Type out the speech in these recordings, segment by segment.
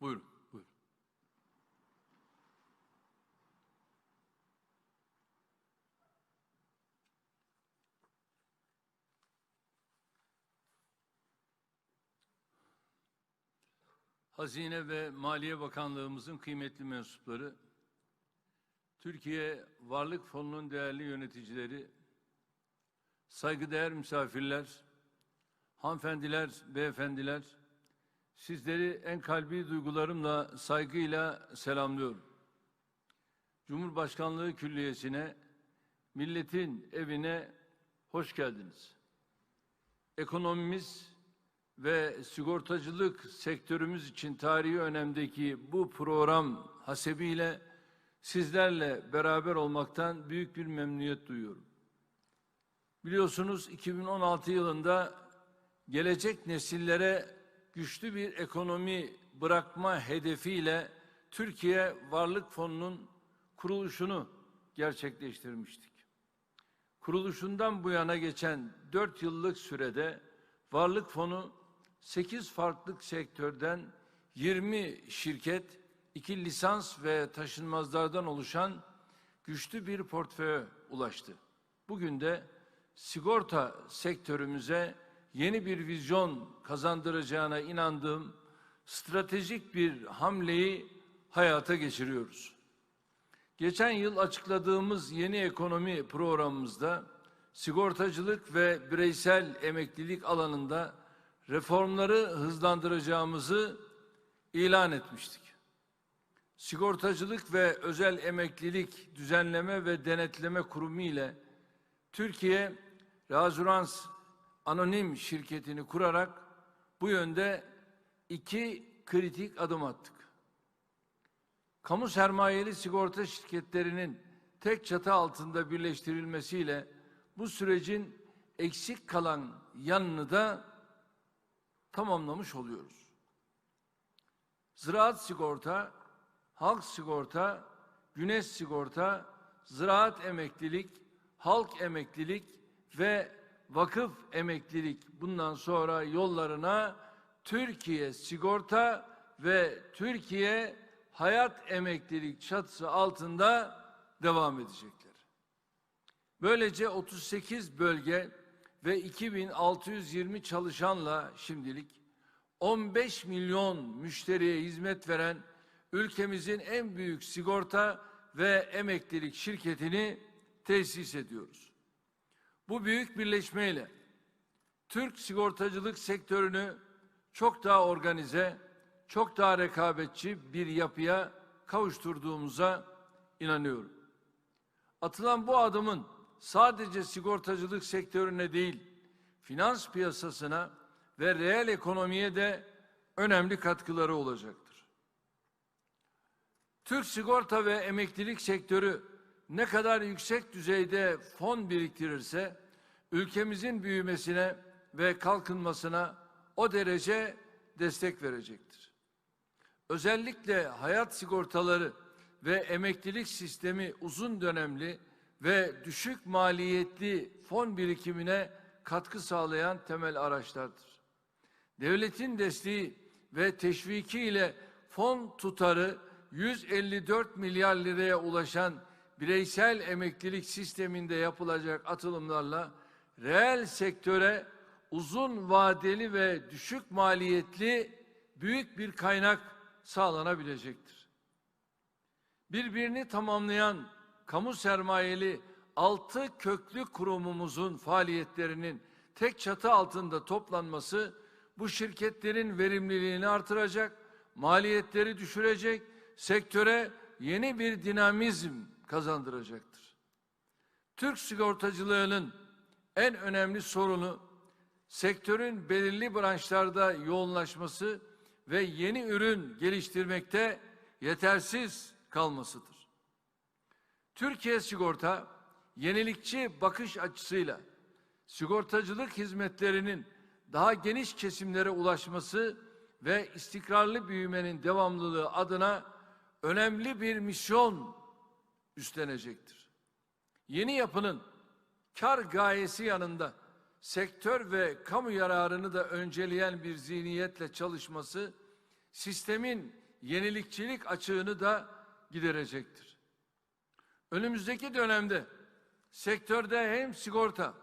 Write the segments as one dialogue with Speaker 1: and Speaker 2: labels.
Speaker 1: Buyurun, buyurun. Hazine ve Maliye Bakanlığımızın kıymetli mensupları, Türkiye Varlık Fonu'nun değerli yöneticileri, saygıdeğer misafirler, hanımefendiler, beyefendiler, sizleri en kalbi duygularımla, saygıyla selamlıyorum. Cumhurbaşkanlığı Külliyesi'ne, milletin evine hoş geldiniz. Ekonomimiz ve sigortacılık sektörümüz için tarihi önemdeki bu program hasebiyle sizlerle beraber olmaktan büyük bir memnuniyet duyuyorum. Biliyorsunuz 2016 yılında gelecek nesillere güçlü bir ekonomi bırakma hedefiyle Türkiye Varlık Fonu'nun kuruluşunu gerçekleştirmiştik. Kuruluşundan bu yana geçen 4 yıllık sürede Varlık Fonu 8 farklı sektörden 20 şirket, 2 lisans ve taşınmazlardan oluşan güçlü bir portföye ulaştı. Bugün de sigorta sektörümüze yeni bir vizyon kazandıracağına inandığım stratejik bir hamleyi hayata geçiriyoruz. Geçen yıl açıkladığımız yeni ekonomi programımızda sigortacılık ve bireysel emeklilik alanında reformları hızlandıracağımızı ilan etmiştik. Sigortacılık ve Özel Emeklilik Düzenleme ve Denetleme Kurumu ile Türkiye Razurans Anonim şirketini kurarak bu yönde iki kritik adım attık. Kamu sermayeli sigorta şirketlerinin tek çatı altında birleştirilmesiyle bu sürecin eksik kalan yanını da tamamlamış oluyoruz. Ziraat sigorta, halk sigorta, güneş sigorta, ziraat emeklilik, halk emeklilik ve vakıf emeklilik bundan sonra yollarına Türkiye sigorta ve Türkiye hayat emeklilik çatısı altında devam edecekler. Böylece 38 bölge ve 2620 çalışanla şimdilik 15 milyon müşteriye hizmet veren ülkemizin en büyük sigorta ve emeklilik şirketini tesis ediyoruz. Bu büyük birleşmeyle Türk sigortacılık sektörünü çok daha organize, çok daha rekabetçi bir yapıya kavuşturduğumuza inanıyorum. Atılan bu adımın sadece sigortacılık sektörüne değil, finans piyasasına ve reel ekonomiye de önemli katkıları olacaktır. Türk sigorta ve emeklilik sektörü ne kadar yüksek düzeyde fon biriktirirse ülkemizin büyümesine ve kalkınmasına o derece destek verecektir. Özellikle hayat sigortaları ve emeklilik sistemi uzun dönemli ve düşük maliyetli fon birikimine katkı sağlayan temel araçlardır. Devletin desteği ve teşviki ile fon tutarı 154 milyar liraya ulaşan bireysel emeklilik sisteminde yapılacak atılımlarla reel sektöre uzun vadeli ve düşük maliyetli büyük bir kaynak sağlanabilecektir. Birbirini tamamlayan kamu sermayeli altı köklü kurumumuzun faaliyetlerinin tek çatı altında toplanması bu şirketlerin verimliliğini artıracak, maliyetleri düşürecek, sektöre yeni bir dinamizm kazandıracaktır. Türk sigortacılığının en önemli sorunu sektörün belirli branşlarda yoğunlaşması ve yeni ürün geliştirmekte yetersiz kalmasıdır. Türkiye Sigorta yenilikçi bakış açısıyla sigortacılık hizmetlerinin daha geniş kesimlere ulaşması ve istikrarlı büyümenin devamlılığı adına önemli bir misyon üstlenecektir. Yeni yapının kar gayesi yanında sektör ve kamu yararını da önceleyen bir zihniyetle çalışması sistemin yenilikçilik açığını da giderecektir. Önümüzdeki dönemde sektörde hem sigorta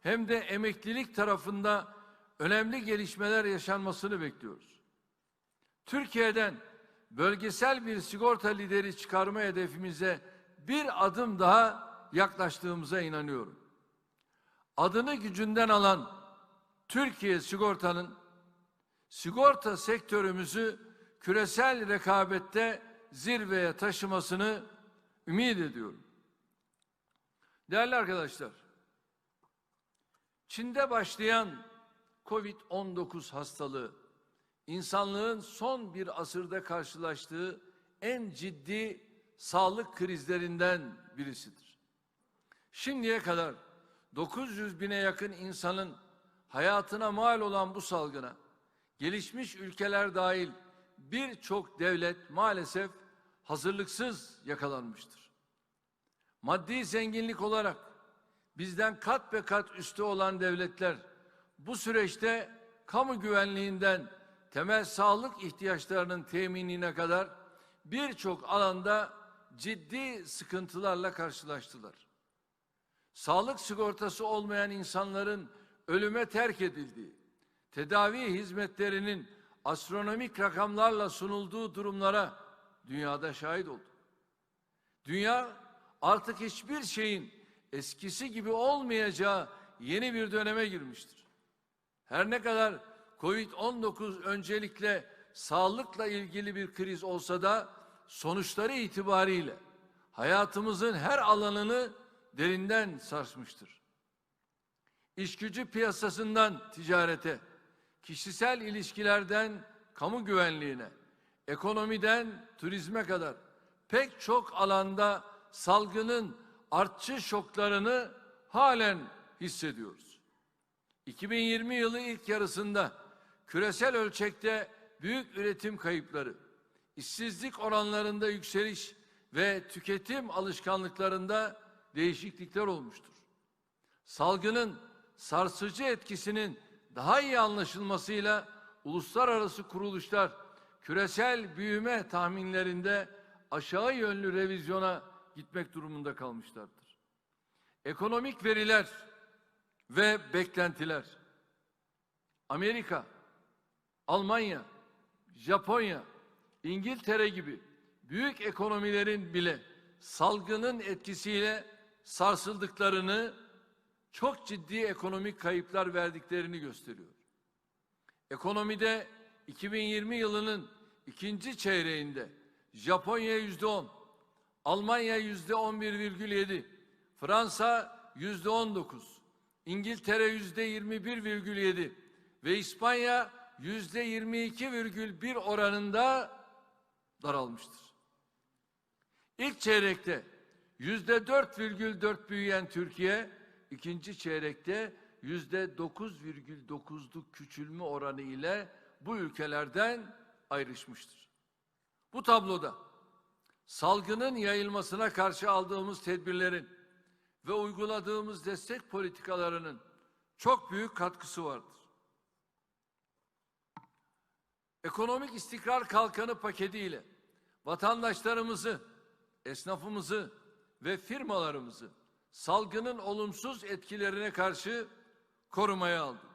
Speaker 1: hem de emeklilik tarafında önemli gelişmeler yaşanmasını bekliyoruz. Türkiye'den bölgesel bir sigorta lideri çıkarma hedefimize bir adım daha yaklaştığımıza inanıyorum. Adını gücünden alan Türkiye Sigorta'nın sigorta sektörümüzü küresel rekabette zirveye taşımasını ümit ediyorum. Değerli arkadaşlar, Çin'de başlayan Covid-19 hastalığı insanlığın son bir asırda karşılaştığı en ciddi sağlık krizlerinden birisidir. Şimdiye kadar 900 bine yakın insanın hayatına mal olan bu salgına gelişmiş ülkeler dahil birçok devlet maalesef hazırlıksız yakalanmıştır. Maddi zenginlik olarak bizden kat be kat üstü olan devletler bu süreçte kamu güvenliğinden temel sağlık ihtiyaçlarının teminine kadar birçok alanda ciddi sıkıntılarla karşılaştılar. Sağlık sigortası olmayan insanların ölüme terk edildiği, tedavi hizmetlerinin astronomik rakamlarla sunulduğu durumlara dünyada şahit oldu. Dünya artık hiçbir şeyin eskisi gibi olmayacağı yeni bir döneme girmiştir. Her ne kadar Covid-19 öncelikle sağlıkla ilgili bir kriz olsa da sonuçları itibariyle hayatımızın her alanını derinden sarsmıştır. İş gücü piyasasından ticarete, kişisel ilişkilerden kamu güvenliğine, ekonomiden turizme kadar pek çok alanda salgının artçı şoklarını halen hissediyoruz. 2020 yılı ilk yarısında küresel ölçekte büyük üretim kayıpları, işsizlik oranlarında yükseliş ve tüketim alışkanlıklarında değişiklikler olmuştur. Salgının sarsıcı etkisinin daha iyi anlaşılmasıyla uluslararası kuruluşlar küresel büyüme tahminlerinde aşağı yönlü revizyona gitmek durumunda kalmışlardır. Ekonomik veriler ve beklentiler Amerika, Almanya, Japonya, İngiltere gibi büyük ekonomilerin bile salgının etkisiyle sarsıldıklarını, çok ciddi ekonomik kayıplar verdiklerini gösteriyor. Ekonomide 2020 yılının ikinci çeyreğinde Japonya yüzde on, Almanya yüzde on bir virgül yedi, Fransa yüzde on dokuz, İngiltere yüzde yirmi bir virgül yedi ve İspanya yüzde yirmi iki virgül bir oranında daralmıştır. İlk çeyrekte yüzde dört virgül dört büyüyen Türkiye, ikinci çeyrekte yüzde dokuz virgül dokuzluk küçülme oranı ile bu ülkelerden ayrışmıştır. Bu tabloda salgının yayılmasına karşı aldığımız tedbirlerin ve uyguladığımız destek politikalarının çok büyük katkısı vardır. Ekonomik istikrar kalkanı paketiyle vatandaşlarımızı, esnafımızı ve firmalarımızı salgının olumsuz etkilerine karşı korumaya aldı.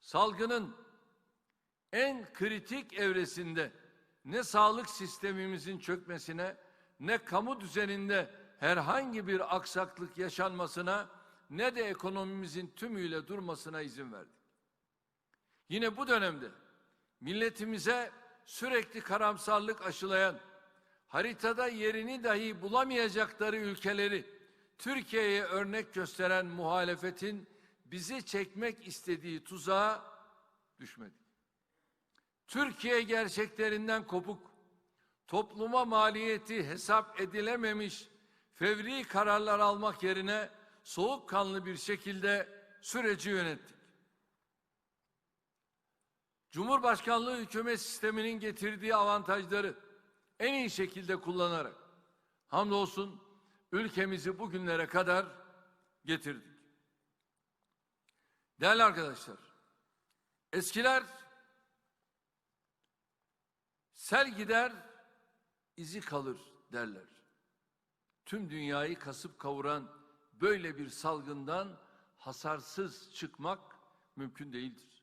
Speaker 1: Salgının en kritik evresinde ne sağlık sistemimizin çökmesine ne kamu düzeninde herhangi bir aksaklık yaşanmasına ne de ekonomimizin tümüyle durmasına izin verdik. Yine bu dönemde milletimize sürekli karamsarlık aşılayan, haritada yerini dahi bulamayacakları ülkeleri Türkiye'ye örnek gösteren muhalefetin bizi çekmek istediği tuzağa düşmedik. Türkiye gerçeklerinden kopuk, topluma maliyeti hesap edilememiş fevri kararlar almak yerine soğukkanlı bir şekilde süreci yönettik. Cumhurbaşkanlığı hükümet sisteminin getirdiği avantajları en iyi şekilde kullanarak hamdolsun ülkemizi bugünlere kadar getirdik. Değerli arkadaşlar, eskiler Sel gider, izi kalır derler. Tüm dünyayı kasıp kavuran böyle bir salgından hasarsız çıkmak mümkün değildir.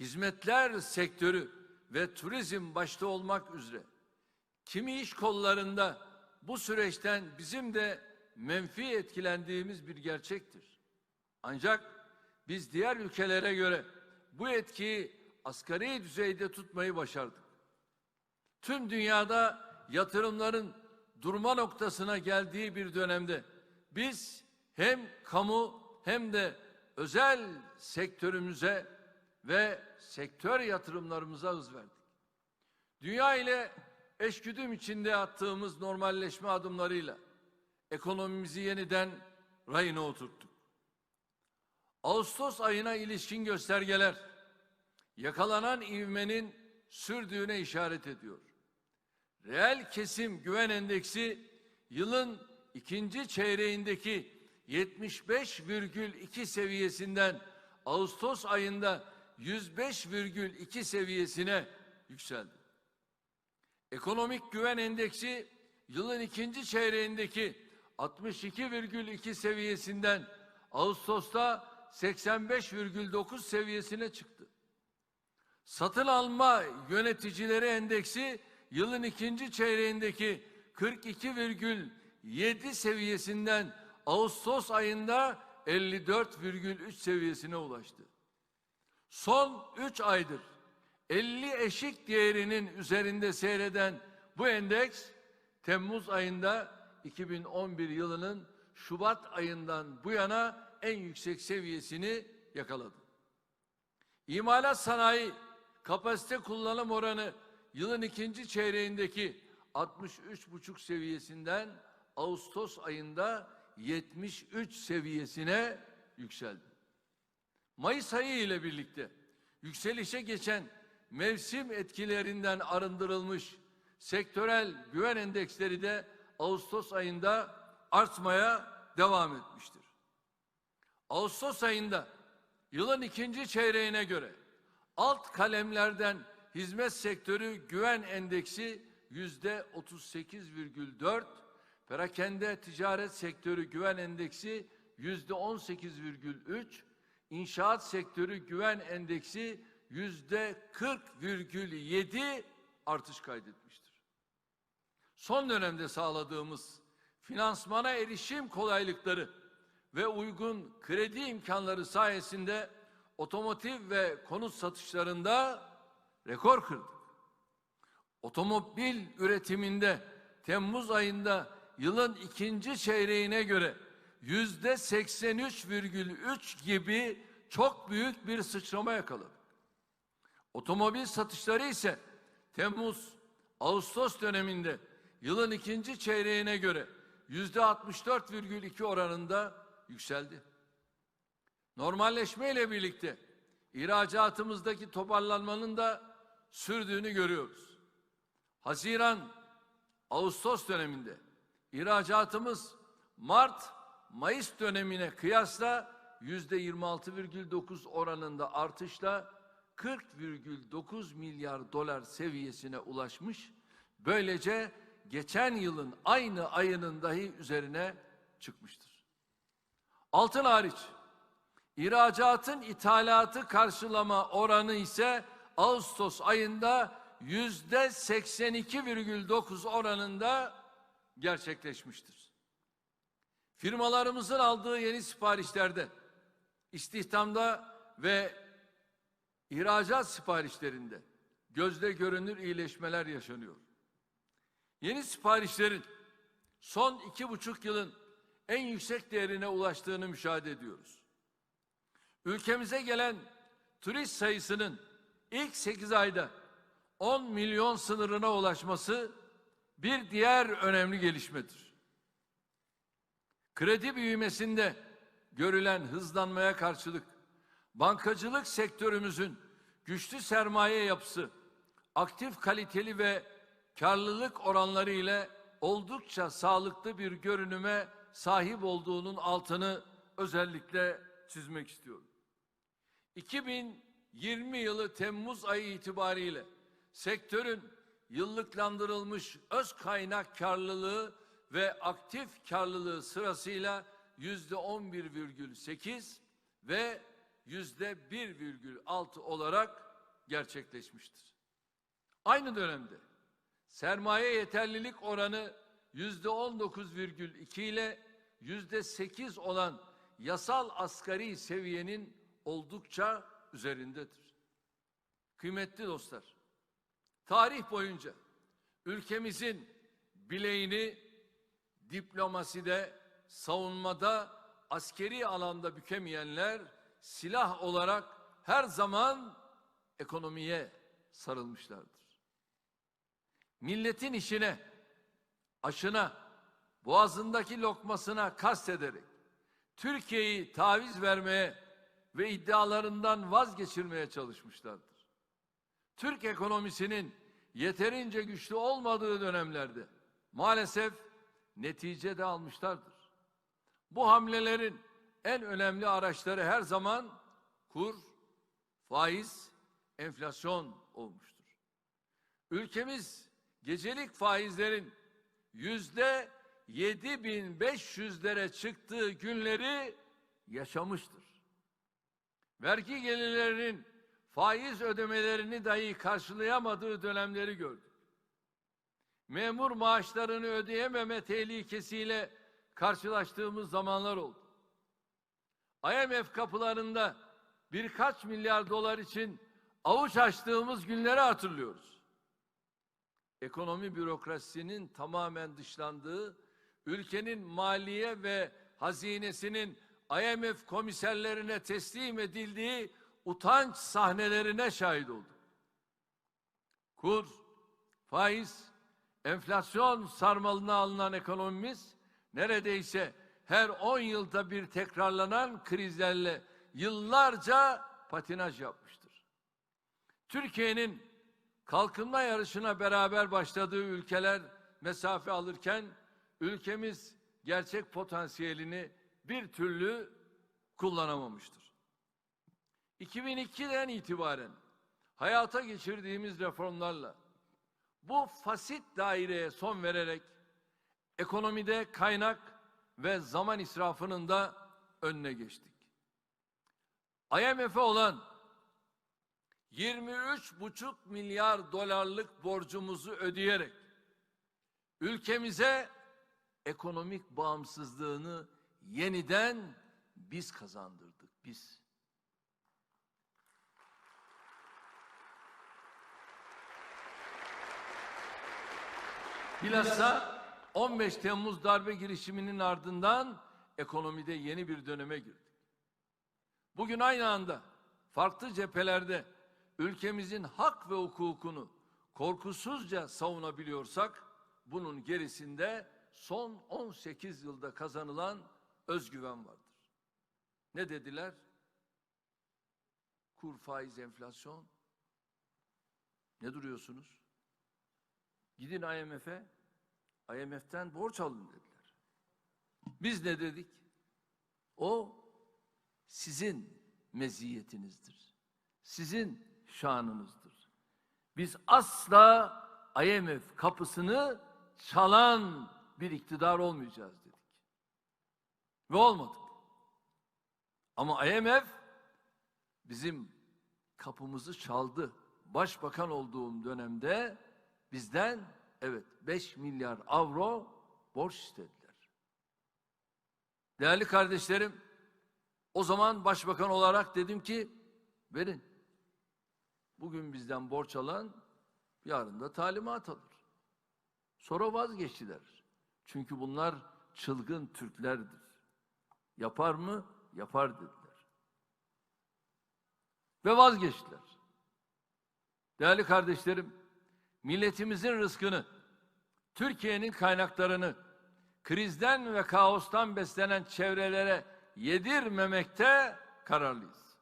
Speaker 1: Hizmetler sektörü ve turizm başta olmak üzere kimi iş kollarında bu süreçten bizim de menfi etkilendiğimiz bir gerçektir. Ancak biz diğer ülkelere göre bu etkiyi asgari düzeyde tutmayı başardık. Tüm dünyada yatırımların durma noktasına geldiği bir dönemde biz hem kamu hem de özel sektörümüze ve sektör yatırımlarımıza hız verdik. Dünya ile eşgüdüm içinde attığımız normalleşme adımlarıyla ekonomimizi yeniden rayına oturttuk. Ağustos ayına ilişkin göstergeler yakalanan ivmenin sürdüğüne işaret ediyor. Reel kesim güven endeksi yılın ikinci çeyreğindeki 75,2 seviyesinden Ağustos ayında 105,2 seviyesine yükseldi. Ekonomik güven endeksi yılın ikinci çeyreğindeki 62,2 seviyesinden Ağustos'ta 85,9 seviyesine çıktı. Satın alma yöneticileri endeksi yılın ikinci çeyreğindeki 42,7 seviyesinden Ağustos ayında 54,3 seviyesine ulaştı. Son 3 aydır 50 eşik değerinin üzerinde seyreden bu endeks Temmuz ayında 2011 yılının Şubat ayından bu yana en yüksek seviyesini yakaladı. İmalat sanayi kapasite kullanım oranı yılın ikinci çeyreğindeki 63,5 seviyesinden Ağustos ayında 73 seviyesine yükseldi. Mayıs ayı ile birlikte yükselişe geçen mevsim etkilerinden arındırılmış sektörel güven endeksleri de Ağustos ayında artmaya devam etmiştir. Ağustos ayında yılın ikinci çeyreğine göre alt kalemlerden hizmet sektörü güven endeksi yüzde 38,4, perakende ticaret sektörü güven endeksi yüzde 18,3, inşaat sektörü güven endeksi yüzde 40,7 artış kaydetmiştir. Son dönemde sağladığımız finansmana erişim kolaylıkları ve uygun kredi imkanları sayesinde otomotiv ve konut satışlarında rekor kırdık. Otomobil üretiminde Temmuz ayında yılın ikinci çeyreğine göre yüzde 83,3 gibi çok büyük bir sıçrama yakaladık. Otomobil satışları ise Temmuz, Ağustos döneminde yılın ikinci çeyreğine göre yüzde 64,2 oranında yükseldi. Normalleşme ile birlikte ihracatımızdaki toparlanmanın da sürdüğünü görüyoruz. Haziran, Ağustos döneminde ihracatımız Mart, Mayıs dönemine kıyasla yüzde 26,9 oranında artışla 40,9 milyar dolar seviyesine ulaşmış. Böylece geçen yılın aynı ayının dahi üzerine çıkmıştır. Altın hariç ihracatın ithalatı karşılama oranı ise Ağustos ayında yüzde 82,9 oranında gerçekleşmiştir. Firmalarımızın aldığı yeni siparişlerde, istihdamda ve ihracat siparişlerinde gözle görünür iyileşmeler yaşanıyor. Yeni siparişlerin son iki buçuk yılın en yüksek değerine ulaştığını müşahede ediyoruz. Ülkemize gelen turist sayısının ilk 8 ayda 10 milyon sınırına ulaşması bir diğer önemli gelişmedir. Kredi büyümesinde görülen hızlanmaya karşılık bankacılık sektörümüzün güçlü sermaye yapısı, aktif kaliteli ve karlılık oranları ile oldukça sağlıklı bir görünüme sahip olduğunun altını özellikle çizmek istiyorum. 2020 yılı Temmuz ayı itibariyle sektörün yıllıklandırılmış öz kaynak karlılığı ve aktif karlılığı sırasıyla yüzde 11,8 ve yüzde 1,6 olarak gerçekleşmiştir. Aynı dönemde sermaye yeterlilik oranı yüzde 19,2 ile yüzde 8 olan yasal asgari seviyenin oldukça üzerindedir. Kıymetli dostlar, tarih boyunca ülkemizin bileğini diplomaside, savunmada, askeri alanda bükemeyenler silah olarak her zaman ekonomiye sarılmışlardır. Milletin işine, aşına, boğazındaki lokmasına kastederek Türkiye'yi taviz vermeye ve iddialarından vazgeçirmeye çalışmışlardır. Türk ekonomisinin yeterince güçlü olmadığı dönemlerde maalesef netice de almışlardır. Bu hamlelerin en önemli araçları her zaman kur, faiz, enflasyon olmuştur. Ülkemiz gecelik faizlerin yüzde 7500'lere çıktığı günleri yaşamıştır. Vergi gelirlerinin faiz ödemelerini dahi karşılayamadığı dönemleri gördük. Memur maaşlarını ödeyememe tehlikesiyle karşılaştığımız zamanlar oldu. IMF kapılarında birkaç milyar dolar için avuç açtığımız günleri hatırlıyoruz. Ekonomi bürokrasisinin tamamen dışlandığı, ülkenin maliye ve hazinesinin IMF komiserlerine teslim edildiği utanç sahnelerine şahit olduk. Kur, faiz, enflasyon sarmalına alınan ekonomimiz neredeyse her 10 yılda bir tekrarlanan krizlerle yıllarca patinaj yapmıştır. Türkiye'nin kalkınma yarışına beraber başladığı ülkeler mesafe alırken ülkemiz gerçek potansiyelini bir türlü kullanamamıştır. 2002'den itibaren hayata geçirdiğimiz reformlarla bu fasit daireye son vererek ekonomide kaynak ve zaman israfının da önüne geçtik. IMF'e olan 23,5 milyar dolarlık borcumuzu ödeyerek ülkemize ekonomik bağımsızlığını yeniden biz kazandırdık biz. Bilhassa 15 Temmuz darbe girişiminin ardından ekonomide yeni bir döneme girdik. Bugün aynı anda farklı cephelerde ülkemizin hak ve hukukunu korkusuzca savunabiliyorsak bunun gerisinde son 18 yılda kazanılan özgüven vardır. Ne dediler? Kur, faiz, enflasyon. Ne duruyorsunuz? Gidin IMF'e, IMF'den borç alın dediler. Biz ne dedik? O sizin meziyetinizdir. Sizin şanınızdır. Biz asla IMF kapısını çalan bir iktidar olmayacağız dedik. Ve olmadık. Ama IMF bizim kapımızı çaldı. Başbakan olduğum dönemde bizden evet 5 milyar avro borç istediler. Değerli kardeşlerim, o zaman başbakan olarak dedim ki verin. Bugün bizden borç alan yarın da talimat alır. Sonra vazgeçtiler. Çünkü bunlar çılgın Türklerdir. Yapar mı? Yapar dediler. Ve vazgeçtiler. Değerli kardeşlerim, milletimizin rızkını, Türkiye'nin kaynaklarını krizden ve kaostan beslenen çevrelere yedirmemekte kararlıyız.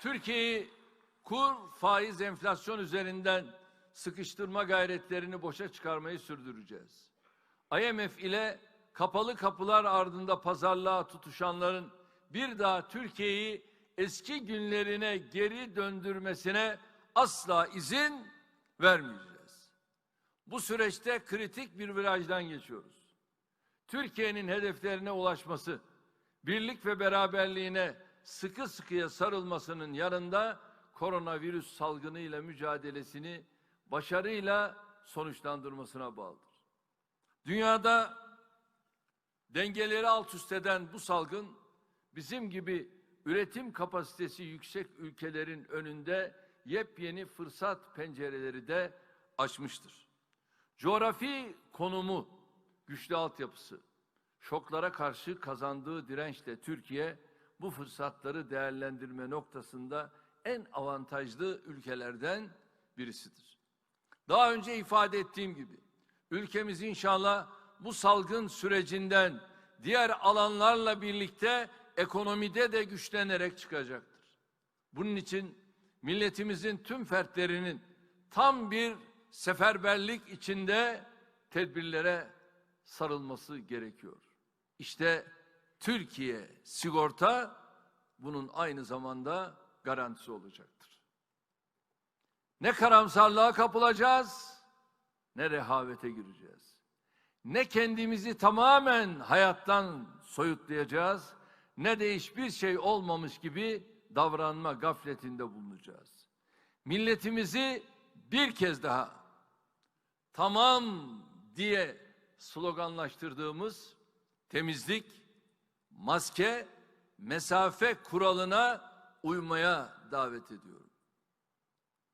Speaker 1: Türkiye'yi kur, faiz, enflasyon üzerinden sıkıştırma gayretlerini boşa çıkarmayı sürdüreceğiz. IMF ile kapalı kapılar ardında pazarlığa tutuşanların bir daha Türkiye'yi eski günlerine geri döndürmesine asla izin vermeyeceğiz. Bu süreçte kritik bir virajdan geçiyoruz. Türkiye'nin hedeflerine ulaşması, birlik ve beraberliğine sıkı sıkıya sarılmasının yanında koronavirüs salgını ile mücadelesini başarıyla sonuçlandırmasına bağlıdır. Dünyada dengeleri alt üst eden bu salgın bizim gibi üretim kapasitesi yüksek ülkelerin önünde yepyeni fırsat pencereleri de açmıştır. Coğrafi konumu, güçlü altyapısı, şoklara karşı kazandığı dirençle Türkiye bu fırsatları değerlendirme noktasında en avantajlı ülkelerden birisidir. Daha önce ifade ettiğim gibi ülkemiz inşallah bu salgın sürecinden diğer alanlarla birlikte ekonomide de güçlenerek çıkacaktır. Bunun için milletimizin tüm fertlerinin tam bir seferberlik içinde tedbirlere sarılması gerekiyor. İşte Türkiye sigorta bunun aynı zamanda garantisi olacaktır. Ne karamsarlığa kapılacağız ne rehavete gireceğiz. Ne kendimizi tamamen hayattan soyutlayacağız ne de hiçbir şey olmamış gibi davranma gafletinde bulunacağız. Milletimizi bir kez daha tamam diye sloganlaştırdığımız temizlik, maske, mesafe kuralına uymaya davet ediyorum.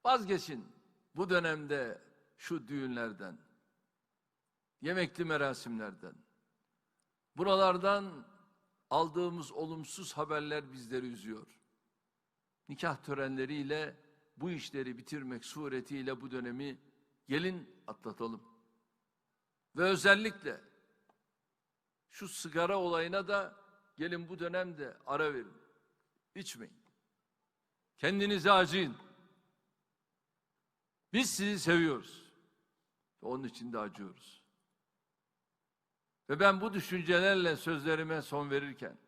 Speaker 1: Vazgeçin bu dönemde şu düğünlerden, yemekli merasimlerden. Buralardan aldığımız olumsuz haberler bizleri üzüyor. Nikah törenleriyle bu işleri bitirmek suretiyle bu dönemi gelin atlatalım. Ve özellikle şu sigara olayına da gelin bu dönemde ara verin. İçmeyin. Kendinize acıyın. Biz sizi seviyoruz. Onun için de acıyoruz. Ve ben bu düşüncelerle sözlerime son verirken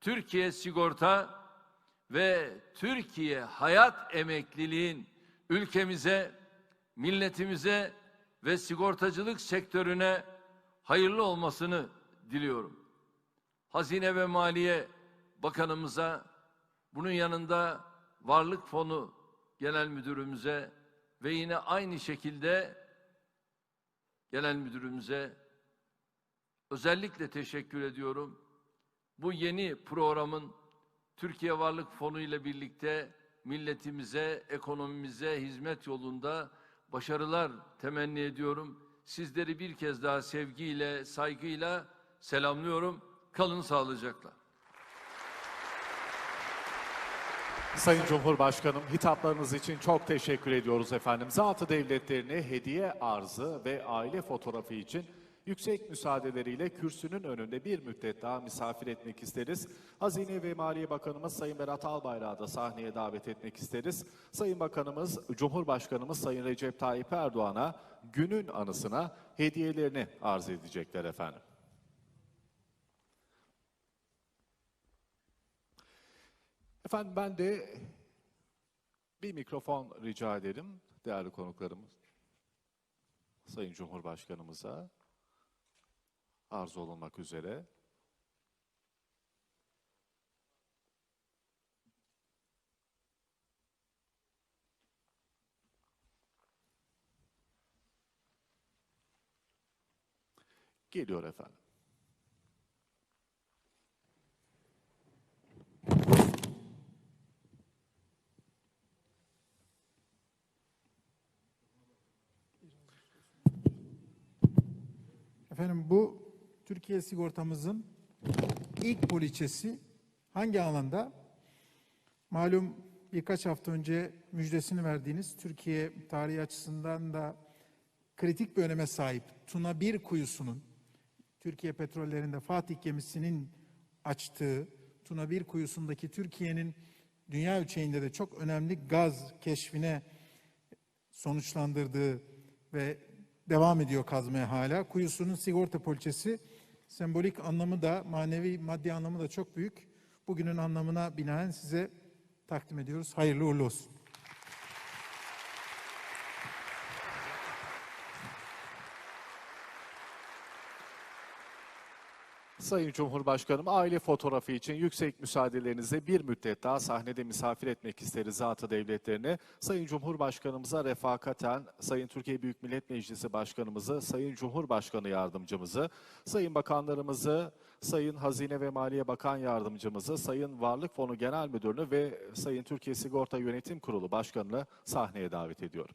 Speaker 1: Türkiye sigorta ve Türkiye hayat emekliliğin ülkemize, milletimize ve sigortacılık sektörüne hayırlı olmasını diliyorum. Hazine ve Maliye Bakanımıza bunun yanında Varlık Fonu Genel Müdürümüze ve yine aynı şekilde Genel Müdürümüze özellikle teşekkür ediyorum. Bu yeni programın Türkiye Varlık Fonu ile birlikte milletimize, ekonomimize hizmet yolunda başarılar temenni ediyorum. Sizleri bir kez daha sevgiyle, saygıyla selamlıyorum. Kalın sağlıcakla.
Speaker 2: Sayın Cumhurbaşkanım hitaplarınız için çok teşekkür ediyoruz efendim. Zatı devletlerine hediye arzı ve aile fotoğrafı için yüksek müsaadeleriyle kürsünün önünde bir müddet daha misafir etmek isteriz. Hazine ve Maliye Bakanımız Sayın Berat Albayrak'ı da sahneye davet etmek isteriz. Sayın Bakanımız, Cumhurbaşkanımız Sayın Recep Tayyip Erdoğan'a günün anısına hediyelerini arz edecekler efendim. Efendim ben de bir mikrofon rica ederim değerli konuklarımız. Sayın Cumhurbaşkanımıza arz olunmak üzere. Geliyor efendim.
Speaker 3: Efendim bu Türkiye sigortamızın ilk poliçesi hangi alanda? Malum birkaç hafta önce müjdesini verdiğiniz Türkiye tarihi açısından da kritik bir öneme sahip Tuna 1 kuyusunun Türkiye petrollerinde Fatih gemisinin açtığı Tuna 1 kuyusundaki Türkiye'nin dünya ölçeğinde de çok önemli gaz keşfine sonuçlandırdığı ve devam ediyor kazmaya hala. Kuyusunun sigorta poliçesi sembolik anlamı da manevi maddi anlamı da çok büyük. Bugünün anlamına binaen size takdim ediyoruz. Hayırlı uğurlu olsun.
Speaker 2: Sayın Cumhurbaşkanım aile fotoğrafı için yüksek müsaadelerinizle bir müddet daha sahnede misafir etmek isteriz zatı devletlerini. Sayın Cumhurbaşkanımıza refakaten Sayın Türkiye Büyük Millet Meclisi Başkanımızı, Sayın Cumhurbaşkanı Yardımcımızı, Sayın Bakanlarımızı, Sayın Hazine ve Maliye Bakan Yardımcımızı, Sayın Varlık Fonu Genel Müdürünü ve Sayın Türkiye Sigorta Yönetim Kurulu Başkanı'nı sahneye davet ediyorum.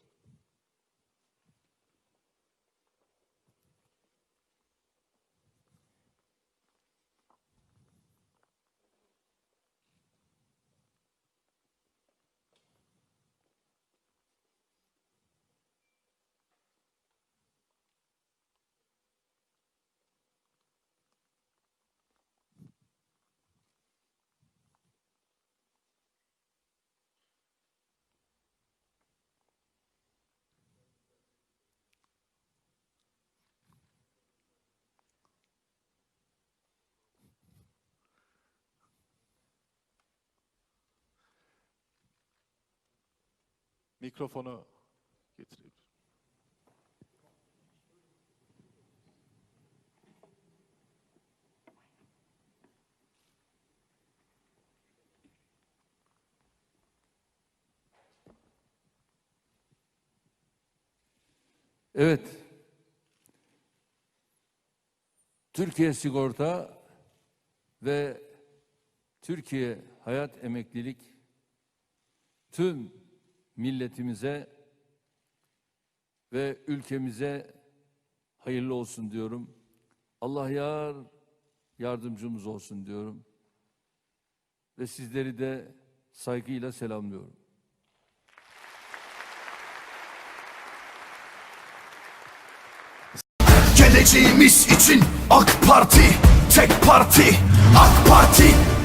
Speaker 2: Mikrofonu getirebilir.
Speaker 1: Evet. Türkiye Sigorta ve Türkiye Hayat Emeklilik tüm milletimize ve ülkemize hayırlı olsun diyorum. Allah yar yardımcımız olsun diyorum. Ve sizleri de saygıyla selamlıyorum.
Speaker 4: Geleceğimiz için AK Parti, tek parti, AK Parti,